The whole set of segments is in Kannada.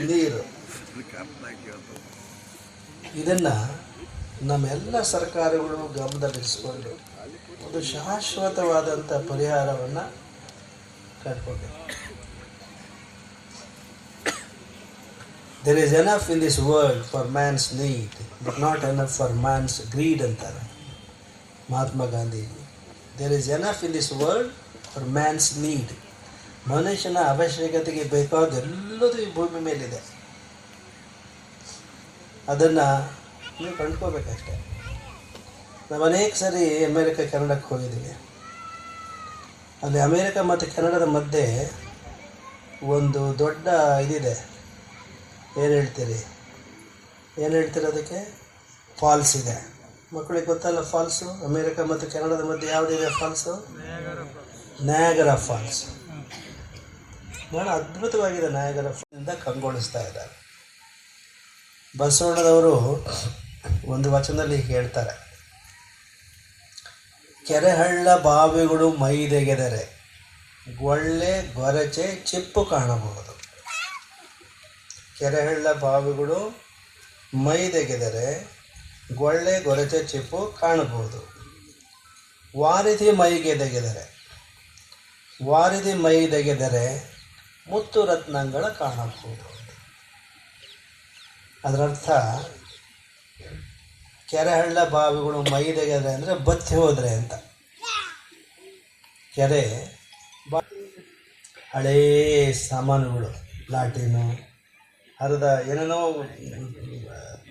ನೀರು. ಇದನ್ನು ನಮ್ಮೆಲ್ಲ ಸರ್ಕಾರಗಳು ಗಮನದಲ್ಲಿರಿಸಿಕೊಂಡು ಒಂದು ಶಾಶ್ವತವಾದಂಥ ಪರಿಹಾರವನ್ನು ಕಂಡುಕೋಬೇಕು there is enough in this world for man's need but not enough for man's greed ಅಂತಾರೆ Mahatma Gandhiji. There is enough in this world for man's need ಮನುಷ್ಯನ ಅವಶ್ಯಕತೆಗೆ ಬೇಕಾದ ಎಲ್ಲದೂ ಈ ಭೂಮಿ ಮೇಲಿದೆ. ಅದನ್ನು ನೀವು ಕಂಡ್ಕೋಬೇಕಷ್ಟೆ ನಾವು ಅನೇಕ ಸರಿ ಅಮೇರಿಕ ಕೆನಡಕ್ಕೆ ಹೋಗಿದ್ದೀವಿ. ಅಲ್ಲಿ ಅಮೇರಿಕ ಮತ್ತು ಕೆನಡದ ಮಧ್ಯೆ ಒಂದು ದೊಡ್ಡ ಇದಿದೆ. ಏನು ಹೇಳ್ತೀರಿ? ಏನು ಹೇಳ್ತೀರಿ ಅದಕ್ಕೆ? ಫಾಲ್ಸ್ ಇದೆ. ಮಕ್ಕಳಿಗೆ ಗೊತ್ತಲ್ಲ ಫಾಲ್ಸು? ಅಮೇರಿಕ ಮತ್ತು ಕೆನಡದ ಮಧ್ಯೆ ಯಾವುದಿದೆ ಫಾಲ್ಸು. ನ್ಯಾಗರ ಫಾಲ್ಸ್. ಭಾಳ ಅದ್ಭುತವಾಗಿದೆ ನಾಯಕರ ಕಂಗೊಳಿಸ್ತಾ ಇದ್ದಾರೆ. ಬಸವಣ್ಣದವರು ಒಂದು ವಚನದಲ್ಲಿ ಹೇಳ್ತಾರೆ, ಕೆರೆಹಳ್ಳ ಬಾವಿಗಳು ಮೈದೆಗೆದರೆ ಗೊಳ್ಳೆ ಗೊರಚೆ ಚಿಪ್ಪು ಕಾಣಬಹುದು. ಕೆರೆಹಳ್ಳ ಬಾವಿಗಳು ಮೈದೆಗೆದರೆ ಗೊಳ್ಳೆ ಗೊರಚೆ ಚಿಪ್ಪು ಕಾಣಬಹುದು. ವಾರಿದಿ ಮೈಗೆದೆಗೆದರೆ ಮೈ ಮೈದೆಗೆದರೆ ಮುತ್ತು ರತ್ನಗಳ ಕಾಣಬಹುದು ಅದರರ್ಥ, ಕೆರೆಹಳ್ಳ ಬಾವಿಗಳು ಮೈದೆಗೆದರೆ ಅಂದರೆ ಬತ್ತಿ ಹೋದರೆ ಅಂತ. ಕೆರೆ, ಬಾ ಹಳೇ ಸಾಮಾನುಗಳು ಲಾಟಿನು ಹರಿದ ಏನೇನೋ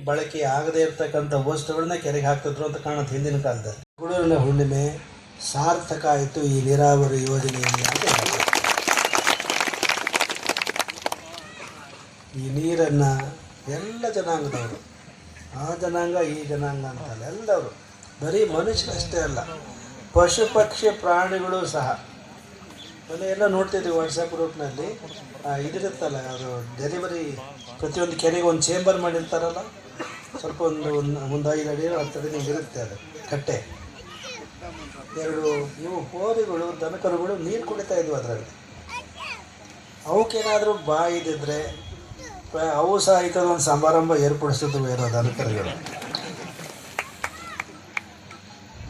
ಬಳಕೆ ಆಗದೇ ಇರತಕ್ಕಂಥ ವಸ್ತುಗಳನ್ನ ಕೆರೆಗೆ ಹಾಕ್ತಿದ್ರು ಅಂತ ಕಾಣುತ್ತೆ ಹಿಂದಿನ ಕಾಲದಲ್ಲಿ. ಗುಡೂರಿನ ಹುಣ್ಣಿಮೆ ಸಾರ್ಥಕ ಆಯಿತು ಈ ನೀರಾವರಿ ಯೋಜನೆಯಿಂದ ಅಂತ ಹೇಳ್ತಾರೆ. ಈ ನೀರನ್ನು ಎಲ್ಲ ಜನಾಂಗದವರು, ಆ ಜನಾಂಗ, ಈ ಜನಾಂಗ ಅಂತಲ್ಲ ಎಲ್ಲವರು ಬರೀ ಮನುಷ್ಯರಷ್ಟೇ ಅಲ್ಲ, ಪಶು ಪಕ್ಷಿ ಪ್ರಾಣಿಗಳು ಸಹ. ಮೊನ್ನೆ ಎಲ್ಲ ನೋಡ್ತಿದ್ವಿ ವಾಟ್ಸಪ್ ಗ್ರೂಪ್ನಲ್ಲಿ ಇದಿರುತ್ತಲ್ಲ, ಅದು ಡೆಲಿವರಿ ಪ್ರತಿಯೊಂದು ಕೆರೆಗೆ ಒಂದು ಚೇಂಬರ್ ಮಾಡಿರ್ತಾರಲ್ಲ, ಸ್ವಲ್ಪ ಒಂದು ಒಂದು ಒಂದು ಐದು ಅಡಿ, ಹತ್ತು ಅಡಿ ಇರುತ್ತೆ ಅದು ಕಟ್ಟೆ. ಎರಡು, ಇವು ಹೋರಿಗಳು, ದನಕರುಗಳು ನೀರು ಕುಡಿತಾ ಇದ್ವು ಅದರಲ್ಲಿ. ಅವಕ್ಕೇನಾದರೂ ಬಾಯಿದಿದ್ರೆ ಅವು ಸಹ ಒಂದು ಸಮಾರಂಭ ಏರ್ಪಡಿಸ್ತಿದ್ವು ಏನೋ ದನಕರುಗಳು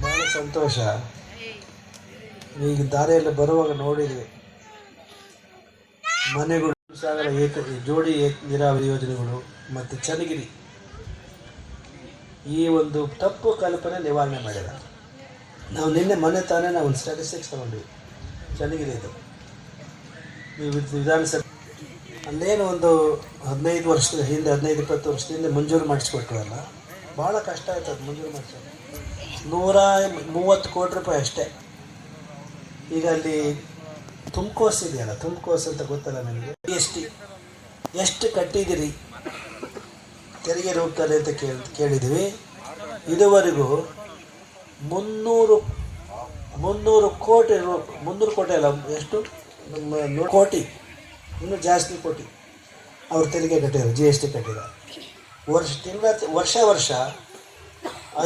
ಬಹಳ ಸಂತೋಷ. ಈಗ ದಾರಿಯಲ್ಲಿ ಬರುವಾಗ ನೋಡಿದ್ವಿ ಮನೆಗಳು, ಸಾಗರ ಏಕ ಜೋಡಿ ಏಕ ನೀರಾವರಿ ಯೋಜನೆಗಳು ಮತ್ತು ಚನ್ನಗಿರಿ. ಈ ಒಂದು ತಪ್ಪು ಕಲ್ಪನೆ ನಿವಾರಣೆ ಮಾಡಿದ. ನಾವು ನಿನ್ನೆ ಮೊನ್ನೆ ತಾನೇ ನಾವು ಒಂದು ಸ್ಟ್ಯಾಟಿಸ್ಟಿಕ್ಸ್ ತಗೊಂಡ್ವಿ. ಚನ್ನಗಿರಿದು ಇದು. ವಿಧಾನಸಭೆ ಅಲ್ಲೇನು ಒಂದು ಹದಿನೈದು ವರ್ಷದ ಹಿಂದೆ, ಹದಿನೈದು, ಇಪ್ಪತ್ತು ವರ್ಷದ ಹಿಂದೆ ಮಂಜೂರು ಮಾಡಿಸ್ಕೊಟ್ರಲ್ಲ ಭಾಳ ಕಷ್ಟ ಆಯ್ತು ಅದು ಮಂಜೂರು ಮಾಡಿಸೋದು. ನೂರ ಮೂವತ್ತು ಕೋಟಿ ರೂಪಾಯಿ ಅಷ್ಟೇ. ಈಗ ಅಲ್ಲಿ ತುಮಕೋಸ್ ಇದೆಯಲ್ಲ ತುಮಕೋಸ್ ಅಂತ ಗೊತ್ತಲ್ಲ ನನಗೆ ಎಸ್ ಟಿ ಎಷ್ಟು ಕಟ್ಟಿದಿರಿ ತೆರಿಗೆ ರೂಪದಲ್ಲಿ ಅಂತ ಕೇಳಿ, ಕೇಳಿದ್ದೀವಿ. ಇದುವರೆಗೂ ಮುನ್ನೂರು ಮುನ್ನೂರು ಕೋಟಿ ರೂ, ಮುನ್ನೂರು ಕೋಟಿ ಅಲ್ಲ, ಎಷ್ಟು? ಕೋಟಿ. ಇನ್ನೂ ಜಾಸ್ತಿ ಕೋಟಿ ಅವ್ರು ತೆರಿಗೆ ಕಟ್ಟಿದ್ದಾರೆ ಜಿ ಎಸ್ ಟಿ ಕಟ್ಟಿದ ವರ್ಷ ತಿಂಗಳ, ವರ್ಷ ವರ್ಷ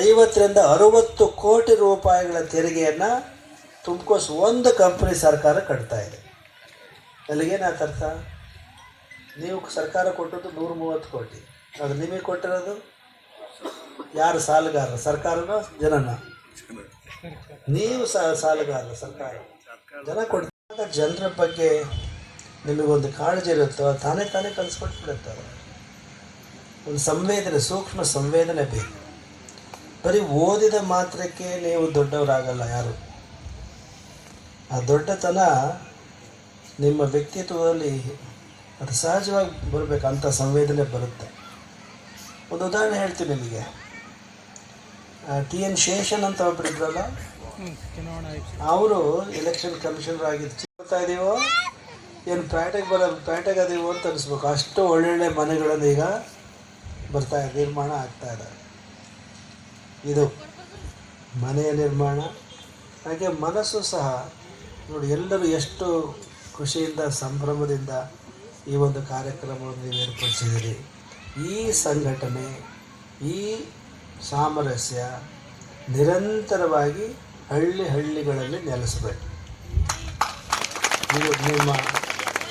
ಐವತ್ತರಿಂದ ಅರುವತ್ತು ಕೋಟಿ ರೂಪಾಯಿಗಳ ತೆರಿಗೆಯನ್ನು ತುಮಕೋಸ್ ಒಂದು ಕಂಪ್ನಿ ಸರ್ಕಾರ ಕಟ್ತಾ ಇದೆ. ಅಲ್ಲಿಗೇನಾಯ್ತು ಅರ್ಥ? ನೀವು ಸರ್ಕಾರ ಕೊಟ್ಟದ್ದು ನೂರ ಮೂವತ್ತು ಕೋಟಿ. ಅದು ನಿಮಗೆ ಕೊಟ್ಟಿರೋದು? ಯಾರು ಸಾಲಗಾರರು? ಸರ್ಕಾರನ, ಜನನ? ನೀವು ಸಹ ಸಾಲಗಾರರು, ಸರ್ಕಾರ. ಜನ ಕೊಡ್ತಾ ಜನರ ಬಗ್ಗೆ ನಿಮಗೊಂದು ಕಾಳಜಿ ಇರುತ್ತೋ ತಾನೇ ತಾನೇ ಕಲಿಸ್ಕೊಟ್ಬಿಡುತ್ತೆ. ಒಂದು ಸಂವೇದನೆ ಸೂಕ್ಷ್ಮ ಸಂವೇದನೆ ಬೇಕು. ಬರೀ ಓದಿದ ಮಾತ್ರಕ್ಕೆ ನೀವು ದೊಡ್ಡವರಾಗಲ್ಲ ಯಾರು. ಆ ದೊಡ್ಡತನ ನಿಮ್ಮ ವ್ಯಕ್ತಿತ್ವದಲ್ಲಿ ಅದು ಸಹಜವಾಗಿ ಬರಬೇಕು ಅಂಥ ಸಂವೇದನೆ ಬರುತ್ತೆ. ಒಂದು ಉದಾಹರಣೆ ಹೇಳ್ತೀನಿ ನಿಮಗೆ. ಟಿ ಎನ್ ಶೇಷನ್ ಅಂತ ಒಬ್ಬರಿದ್ರಲ್ಲ ಅವರು ಎಲೆಕ್ಷನ್ ಕಮಿಷನರ್ ಆಗಿದ್ದು ಬರ್ತಾ ಇದೀವೋ? ಏನು ಪ್ಯಾಟೆಗೆ ಬರೋ ಪ್ಯಾಟೆಗೆ ಅದೀವೋ ಅಂತ ಅನಿಸ್ಬೇಕು ಅಷ್ಟು ಒಳ್ಳೊಳ್ಳೆ ಮನೆಗಳನ್ನು ಈಗ ಬರ್ತಾ ಇದೆ, ನಿರ್ಮಾಣ ಆಗ್ತಾ ಇದೆ. ಇದು ಮನೆಯ ನಿರ್ಮಾಣ. ಹಾಗೆ ಮನಸ್ಸು ಸಹ, ನೋಡಿ ಎಲ್ಲರೂ ಎಷ್ಟು ಖುಷಿಯಿಂದ, ಸಂಭ್ರಮದಿಂದ ಈ ಒಂದು ಕಾರ್ಯಕ್ರಮವನ್ನು ನೀವು ಏರ್ಪಡಿಸಿದ್ದೀರಿ. ಈ ಸಂಘಟನೆ, ಈ ಸಾಮರಸ್ಯ ನಿರಂತರವಾಗಿ ಹಳ್ಳಿ ಹಳ್ಳಿಗಳಲ್ಲಿ ನೆಲೆಸಬೇಕು. ಇದು ನಿಮ್ಮ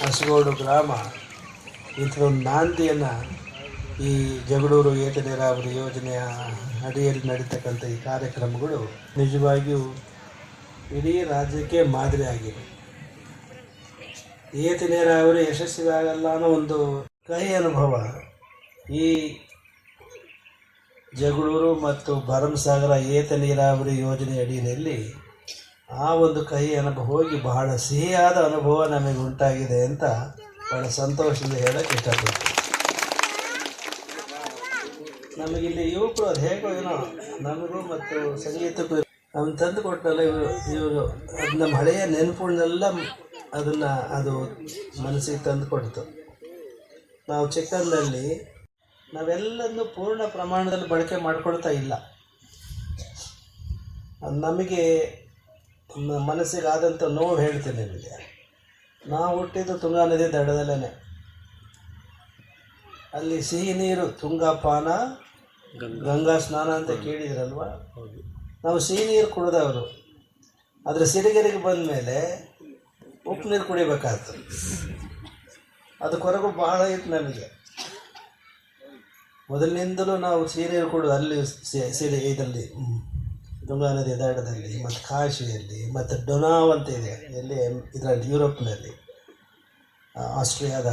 ಹಸಗೋಡು ಗ್ರಾಮ. ಇಂಥದೊಂದು ನಾಂದಿಯನ್ನು ಈ ಜಗಳೂರು ಏತ ನೀರಾವರಿ ಯೋಜನೆಯ ಅಡಿಯಲ್ಲಿ ನಡೀತಕ್ಕಂಥ ಈ ಕಾರ್ಯಕ್ರಮಗಳು ನಿಜವಾಗಿಯೂ ಇಡೀ ರಾಜ್ಯಕ್ಕೆ ಮಾದರಿಯಾಗಿದೆ ಏತ ನೀರಾವರಿ ಯಶಸ್ವಿಯಾಗಲ್ಲ ಅನ್ನೋ ಒಂದು ಕಹಿ ಅನುಭವ ಈ ಜಗಳೂರು ಮತ್ತು ಭರಮಸಾಗರ ಏತ ನೀರಾವರಿ ಯೋಜನೆ ಅಡಿಯಲ್ಲಿ ಆ ಒಂದು ಕಹಿ ಅನುಭವ ಹೋಗಿ ಬಹಳ ಸಿಹಿಯಾದ ಅನುಭವ ನಮಗೆ ಉಂಟಾಗಿದೆ ಅಂತ ಬಹಳ ಸಂತೋಷದಿಂದ ಹೇಳಕ್ಕೆ ಇಷ್ಟಪಡ್ತೀನಿ. ನಮಗಿಲ್ಲಿ ಯುವಕರು ಅದು ಹೇಗೋ ಏನೋ ನಮಗೂ ಮತ್ತು ಸಂಗೀತಕ್ಕೂ ಅವ್ನು ತಂದು ಕೊಟ್ಟಲ್ಲ ಇವರು ಇವರು. ಅದು ನಮ್ಮ ಹಳೆಯ ನೆನಪುಗಳನ್ನೆಲ್ಲ ಅದನ್ನು ಅದು ಮನಸ್ಸಿಗೆ ತಂದು ಕೊಡ್ತು. ನಾವು ಚಿಕ್ಕಂದಲ್ಲಿ ನಾವೆಲ್ಲದನ್ನು ಪೂರ್ಣ ಪ್ರಮಾಣದಲ್ಲಿ ಬಳಕೆ ಮಾಡ್ಕೊಳ್ತಾ ಇಲ್ಲ. ನಮಗೆ ಮನಸ್ಸಿಗೆ ಆದಂಥ ನೋವು ಹೇಳ್ತೀನಿ ನಿಮಗೆ. ನಾವು ಹುಟ್ಟಿದ್ದು ತುಂಗಾ ನದಿ ದಡದಲ್ಲೇ ಅಲ್ಲಿ ಸಿಹಿ ನೀರು ತುಂಗಾಪಾನ ಗಂಗಾ. ಸ್ನಾನ ಅಂತ ಕೇಳಿದ್ರಲ್ವಾ? ನಾವು ಸಿಹಿ ನೀರು ಕುಡಿದವರು ಆದರೆ ಸಿರಿಗೆರೆಗೆ ಬಂದ ಮೇಲೆ ಉಪ್ಪು ನೀರು ಕುಡಿಬೇಕಾಯ್ತು. ಅದು ಕೊರಗು ಬಹಳ ಇತ್ತು ನಮಗೆ. ಮೊದಲಿನಿಂದಲೂ ನಾವು ಸಿಹಿ ನೀರು ಕುಡಿದು ಅಲ್ಲಿ ಸಿರಿ ಇದರಲ್ಲಿ ತುಂಗಾ ನದಿ ದಡದಲ್ಲಿ ಮತ್ತು ಕಾಶಿಯಲ್ಲಿ, ಮತ್ತು ಡೊನಾವ್ ಅಂತ ಇದೆ. ಎಲ್ಲಿ? ಇದರಲ್ಲಿ, ಯುರೋಪ್ನಲ್ಲಿ. ಆಸ್ಟ್ರಿಯಾದ,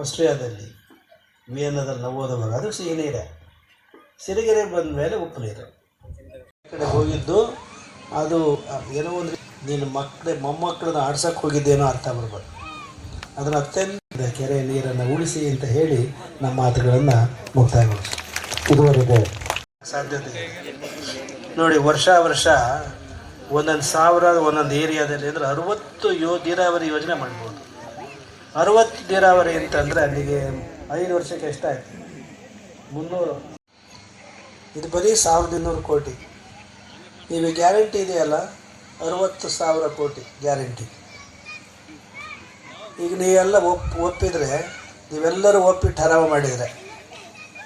ಆಸ್ಟ್ರಿಯಾದಲ್ಲಿ, ವಿಯನ್ನದಲ್ಲಿ ನಾವು ಅದು ಸಿಹಿ ನೀರೇ ಸಿರಿಗೆರೆ ಬಂದ ಮೇಲೆ ಉಪ್ಪು ನೀರು ಕಡೆ ಹೋಗಿದ್ದು, ಅದು ಏನೋ ಒಂದು, ನೀನು ಮಕ್ಕಳ ಮೊಮ್ಮಕ್ಕಳನ್ನ ಆಡ್ಸಕ್ಕೆ ಹೋಗಿದ್ದೇನೋ ಅರ್ಥ ಬರ್ಬೋದು. ಅದನ್ನು ಅತ್ಯಂತ ಕೆರೆ ನೀರನ್ನು ಉಳಿಸಿ ಅಂತ ಹೇಳಿ, ನಮ್ಮ ಮಾತುಗಳನ್ನು ಮುಕ್ತಾಯಗೊಳಿಸಿ ಇದುವರೆಗೆ ಸಾಧ್ಯತೆ. ನೋಡಿ, ವರ್ಷ ವರ್ಷ ಒಂದೊಂದು ಸಾವಿರ ಒಂದೊಂದು ಏರಿಯಾದಲ್ಲಿ ಅಂದರೆ ಅರುವತ್ತು ಯೋ, ನೀರಾವರಿ ಯೋಜನೆ ಮಾಡ್ಬೋದು. ಅರುವತ್ತು ನೀರಾವರಿ ಅಂತಂದರೆ ಅಲ್ಲಿಗೆ ಐದು ವರ್ಷಕ್ಕೆ ಎಷ್ಟಾಯ್ತು? ಮುನ್ನೂರು. ಇದು ಬರೀ ಸಾವಿರದ ಇನ್ನೂರು ಕೋಟಿ. ನೀವು ಗ್ಯಾರಂಟಿ ಇದೆಯಲ್ಲ? ಅರುವತ್ತು ಸಾವಿರ ಕೋಟಿ ಗ್ಯಾರಂಟಿ. ಈಗ ನೀವೆಲ್ಲ ಒಪ್, ಒಪ್ಪಿದರೆ, ನೀವೆಲ್ಲರೂ ಒಪ್ಪಿ ಠರಾವು ಮಾಡಿದರೆ,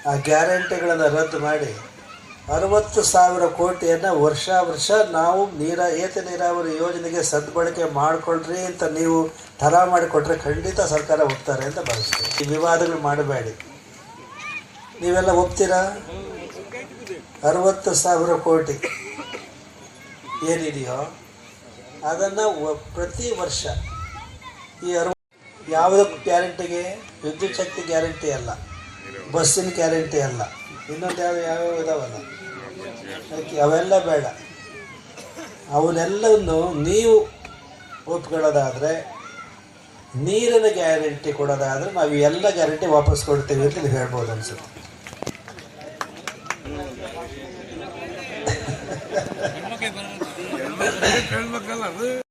ಆ ಗ್ಯಾರಂಟಿಗಳನ್ನು ರದ್ದು ಮಾಡಿ ಅರುವತ್ತು ಸಾವಿರ ಕೋಟಿಯನ್ನು ವರ್ಷ ವರ್ಷ ನಾವು ನೀರ, ಏತ ನೀರಾವರಿ ಯೋಜನೆಗೆ ಸದ್ಬಳಕೆ ಮಾಡಿಕೊಳ್ರಿ ಅಂತ ನೀವು ಥರ ಮಾಡಿಕೊಟ್ರೆ ಖಂಡಿತ ಸರ್ಕಾರ ಒಪ್ತಾರೆ ಅಂತ ಭಾವಿಸ್ತೀವಿ. ಈ ವಿವಾದಗಳು ಮಾಡಬೇಡಿ. ನೀವೆಲ್ಲ ಒಪ್ತೀರಾ? ಅರವತ್ತು ಸಾವಿರ ಕೋಟಿ ಏನಿದೆಯೋ ಅದನ್ನು ಪ್ರತಿ ವರ್ಷ ಈ ಅರವ, ಯಾವುದಕ್ಕೂ ಗ್ಯಾರಂಟಿಗೆ ವಿದ್ಯುತ್ ಶಕ್ತಿ ಗ್ಯಾರಂಟಿ ಅಲ್ಲ, ಬಸ್ಸಿನ ಗ್ಯಾರಂಟಿ ಅಲ್ಲ. ಇನ್ನೊಂದು ಯಾವ ಯಾವ್ಯಾವ ಇದಾವಲ್ಲ? ಅದಕ್ಕೆ ಅವೆಲ್ಲ ಬೇಡ. ಅವನ್ನೆಲ್ಲವನ್ನು ನೀವು ಒಪ್ಕೊಳ್ಳೋದಾದರೆ, ನೀರಿನ ಗ್ಯಾರಂಟಿ ಕೊಡೋದಾದರೆ ನಾವು ಎಲ್ಲ ಗ್ಯಾರಂಟಿ ವಾಪಸ್ ಕೊಡ್ತೀವಿ ಅಂತ ನೀವು ಹೇಳ್ಬೋದು ಅನ್ಸುತ್ತೆ.